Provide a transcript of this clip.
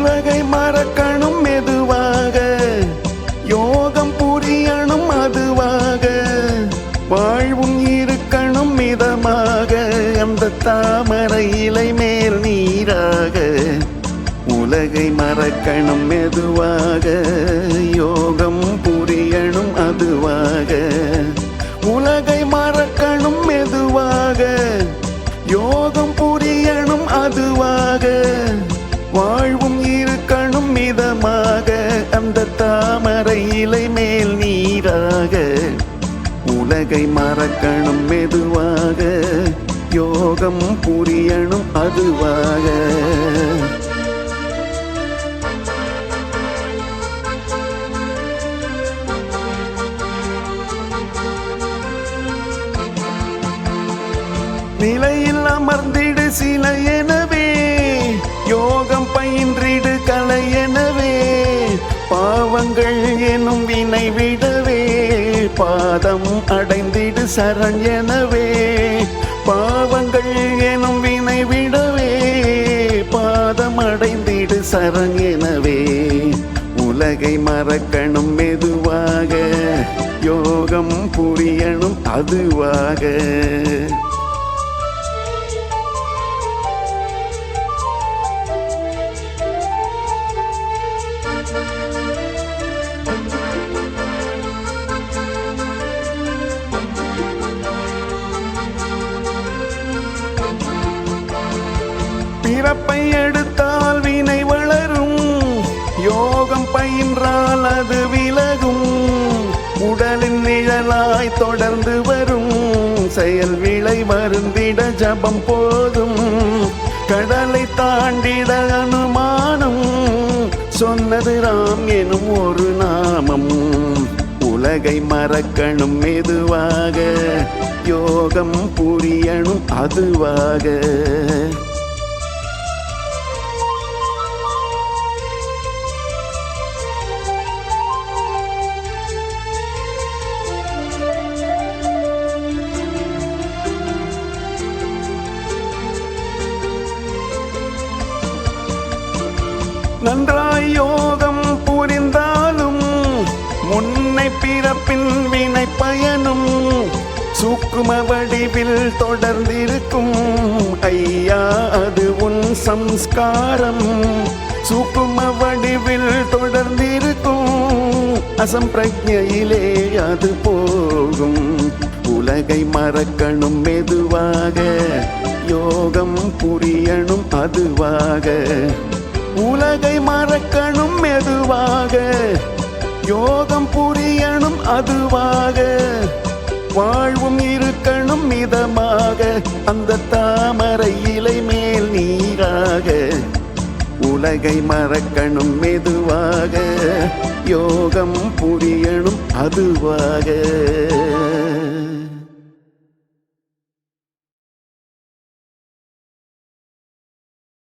உலகை மறக்கணும் மெதுவாக. யோகம் புரியணும் அதுவாக. வாழ்வும் இருக்கணும் மிதமாக. அந்த தாமரை இலை மேல் நீராக. உலகை மறக்கணும் மெதுவாக. யோகம் புரியணும் அதுவாக. உலகை உலகை மறக்கணும் மெதுவாக. யோகம் புரியணும் அதுவாக. நிலையில் அமர்ந்திடு சில எனவே யோகம் பயின்றிடு கலை எனவே பாவங்கள் எனும் வினை விட சரண் எனவே பாவங்கள் எனும் வினை விடவே பாதம் அடைந்திடு சரண் எனவே. உலகை மறக்கணும் மெதுவாக யோகம் புரியணும் அதுவாக. thank you பிறப்பை எடுத்தால் வினை வளரும். யோகம் பயின்றால் அது விலகும். உடலின் நிழலாய் தொடர்ந்து வரும். செயல் விளை மருந்திட ஜபம் போதும். கடலை தாண்டிட அனுமானம். சொன்னது ராம் எனும் ஒரு நாமம். உலகை மறக்கணும் மெதுவாக. யோகம் புரியணும் அதுவாக. நன்றாய் யோகம் புரிந்தாலும் முன்னை பிறப்பின் வினை பயனும். சூக்கும வடிவில் தொடர்ந்திருக்கும். ஐயா அது உன் சம்ஸ்காரம். சூக்கும வடிவில் தொடர்ந்திருக்கும். அசம்பிரஜையிலே அது போகும். உலகை மறக்கணும் மெதுவாக. யோகம் புரியணும் அதுவாக. உலகை மறக்கணும் மெதுவாக. யோகம் புரியணும் அதுவாக. வாழ்வும் இருக்கணும் மிதமாக. அந்த தாமரை இலை மேல் நீராக. உலகை மறக்கணும் மெதுவாக. யோகம் புரியணும் அதுவாக.